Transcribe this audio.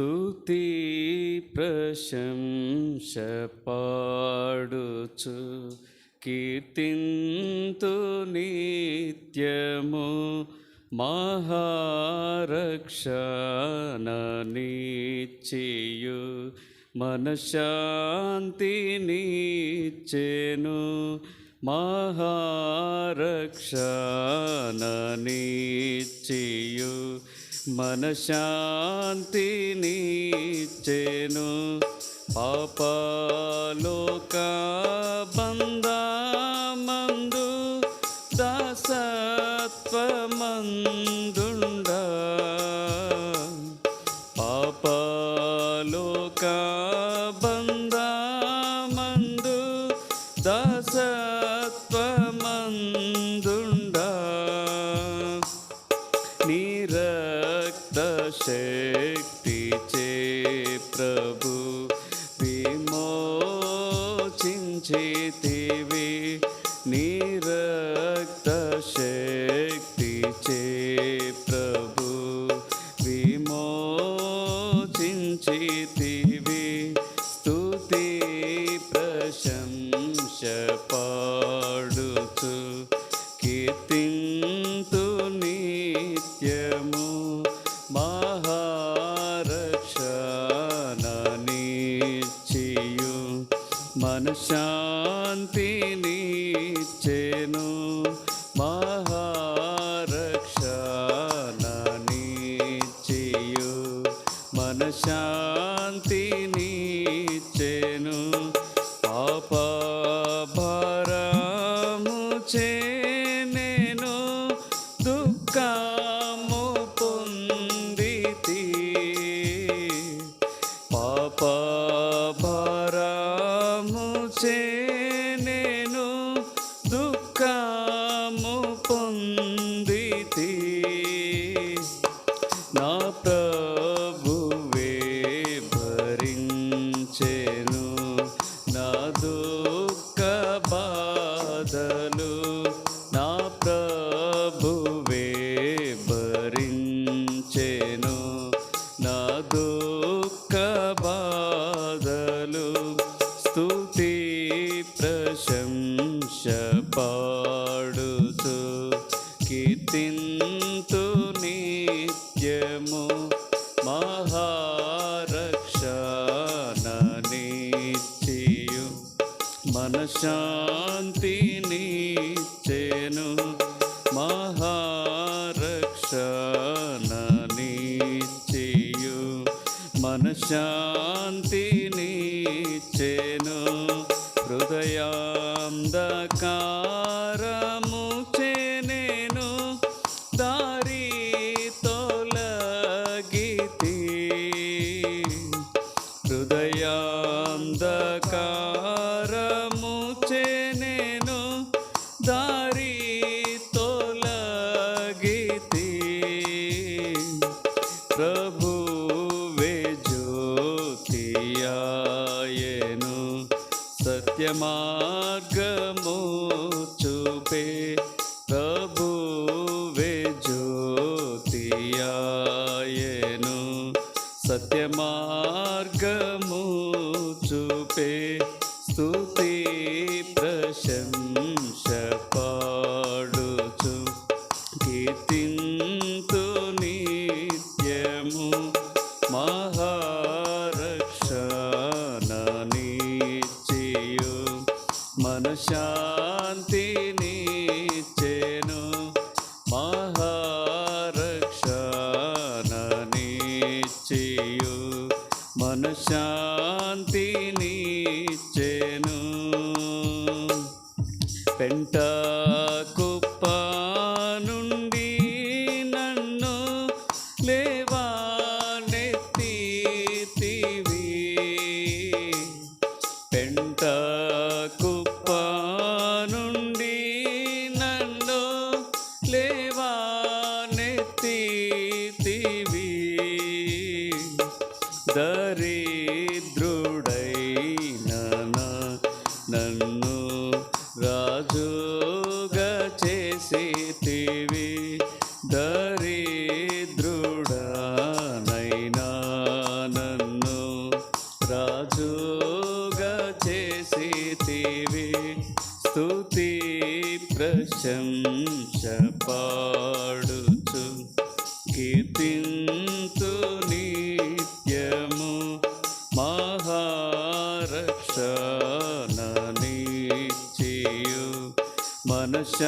స్తుతి ప్రశంస పాడుచు కీర్తింతు నిత్యము మహారక్షణ నిచ్చియు మనశాంతినిచ్చెను మహారక్షణ నిచ్చియు మనశాంతినిచ్చెను పాపలోక విమోచించితివి నిరక్త శక్తి చే ప్రభు విమోచించితివి. స్తుతి ప్రశంస పాడుచు కీర్తి మనశాంతినిచ్చెను మహారక్షణ నిచ్చియు మనశాంతినిచ్చెను పాప భారము చే నేను దుఃఖము భరించెను నా దుఃఖ బాధలు స్థుతి ప్రశంస పాడుతూ కీర్తింతు నిత్యము మహారక్షణ నిత్యు మనశాంతినిచ్చెను మనశాంతినిచ్చెను హృదయాంధకారము చే నేను దారి తొలగితి హృదయాంధకారము చే మార్గము చూపే ప్రభువే జ్యోతియాయను. సత్యమార్గము చూపే స్తుతి ప్రశంస పాడుచు. కీర్తింతు నిత్యము మహారక్షణ నిచ్చియు మనశాంతినిచ్చెను మహారక్షణ నిచ్చియు మనశాంతినిచ్చెను దరిద్రుడైన నన్ను రాజుగా చేసి నన్ను చేసి పాడుచు కీర్తింతు నీ మహారక్షణనిచ్చియు మనశాంతినిచ్చెను